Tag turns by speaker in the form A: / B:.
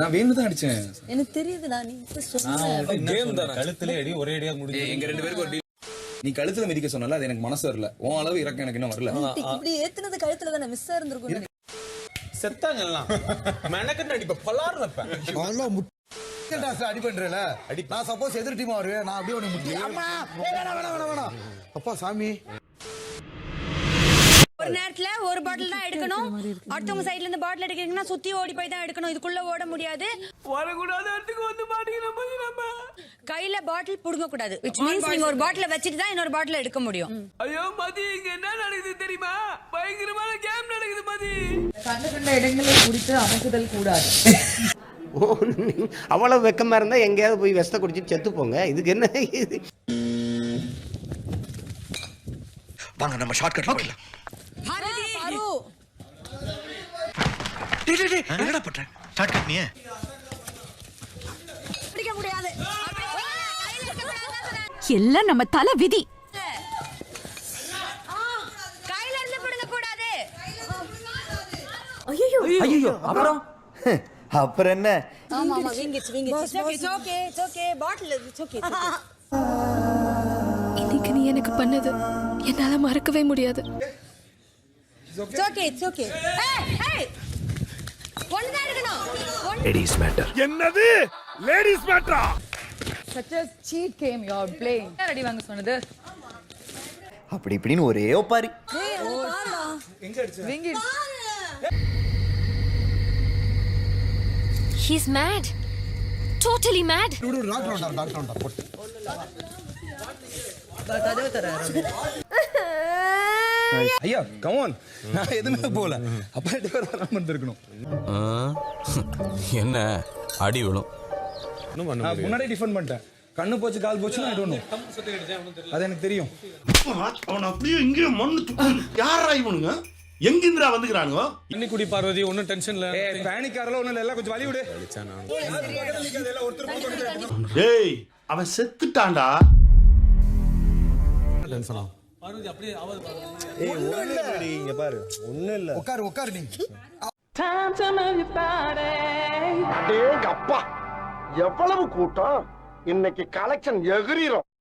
A: நான் தான் அடிச்சேன்.
B: எனக்கு தெரியுதுடா நீ இப்ப சொன்ன
A: கேம் தானே.
C: கழுத்துல அடி ஒரே அடியா முடிஞ்சு
A: எங்க ரெண்டு பேருக்கு ஒரு deal. நீ கழுத்துல மிதிக்க சொன்னல அது எனக்கு மனசு வரல. உன் அளவு இறக்கம் எனக்கு இன்னும் வரல.
B: இப்படி ஏத்துனது கழுத்துல தானே மிஸ் இருந்திருக்கும்
C: செத்தாங்க எல்லாம் அடிப்ப பலார் வைப்பேன்.
D: அடி பண்றேல? நான் சப்போஸ் எதிர் டீமா வருவேன் நான் அப்படியே வேணாம். அப்பா சாமி.
E: ஒரு நேரத்துல ஒரு பாட்டில் தான் எடுக்கணும். அடுத்தவங்க சைடுல இருந்து பாட்டில் எடுக்கிறீங்கன்னா சுத்தி ஓடி போய் தான் எடுக்கணும். இதுக்குள்ள ஓட முடியாது. வரக்கூடாது இடத்துக்கு வந்து மாட்டீங்க கையில பாட்டில் புடுங்க கூடாது which means நீங்க ஒரு பாட்டில வச்சுட்டு தான் இன்னொரு பாட்டில் எடுக்க முடியும்.
F: ஐயோ மதி இங்க என்ன நடக்குது தெரியுமா? பயங்கரமான கேம் நடக்குது மதி.
G: கண்ட கண்ட இடங்களை குடித்து அமுக்குதல் கூடாது.
H: ஓ, நீ- அவ்வளவு வெக்கமா இருந்தா எங்கேயாவது போய் விஷத்தை குடிச்சிட்டு செத்து போங்க. இதுக்கு என்ன இது?
D: வாங்க நம்ம ஷார்ட் கட் போயிடலாம். டேய் டேய் டேய் என்னடா பண்ற? ஷார்ட் கட் நீ
E: பிடிக்க முடியாது.
I: எல்லாம் நம்ம தலை விதி.
E: கையில இருந்து பிடுங்க கூடாது.
G: ஐயோ அப்புறம்?
D: அப்புறம்? என்ன?
B: ஆமா ஆமா வீங்கிச்சு வீங்கிச்சு.
E: It's okay it's okay bottle it's okay
I: இன்னைக்கு நீ எனக்கு பண்ணது என்னால மறக்கவே முடியாது.
E: இட்ஸ் ஓகே இட்ஸ் ஓகே ஏய் ஏய் ஒன்னு தான் எடுக்கணும். ஒன்னு
D: லேடிஸ் மேட்டர்
F: என்னது? லேடிஸ் மேட்ரா
G: such a cheat game you are playing. அடி வாங்க சொன்னது?
D: அப்படி இப்படின்னு ஒரே ஒப்பாரி.
B: ஏய் அது பாருடா?
G: வீங்கி
I: he's mad totally mad
D: doctor வந்தார் டாக்டர் வந்தார் போட்டு.
G: கதவு தராரு
A: ஐயா கமான் நான் எதுவுமே போல அப்பா ரெண்டு பேர் வராம இருந்திருக்கணும்.
C: என்ன? அடி விழும்.
A: நான் முன்னாடியே டிஃபன் பண்ணிட்டேன். கண்ணு போச்சு கால் போச்சுன்னா ஐ டோன்ட் நோ அது எனக்கு தெரியும்.
J: அவன் அப்படியே இங்கே மண்ணு துப்பு யாரா இவனுங்க? எங்கிந்திரா வந்துக்கிறானுங்க?
C: தண்ணி குடி பார்வதி ஒன்னும் டென்ஷன்ல
A: ஏய் பேனிக் ஆறல ஒண்ணும் இல்ல. எல்லாம் கொஞ்சம் வலி விடு.
J: டேய் அவன் செத்துட்டான்டா.
D: உட்காரு உட்காரு நீ.
F: அப்பா எவ்வளவு கூட்டம்? இன்னைக்கு கலெக்ஷன் எகிரிரும்.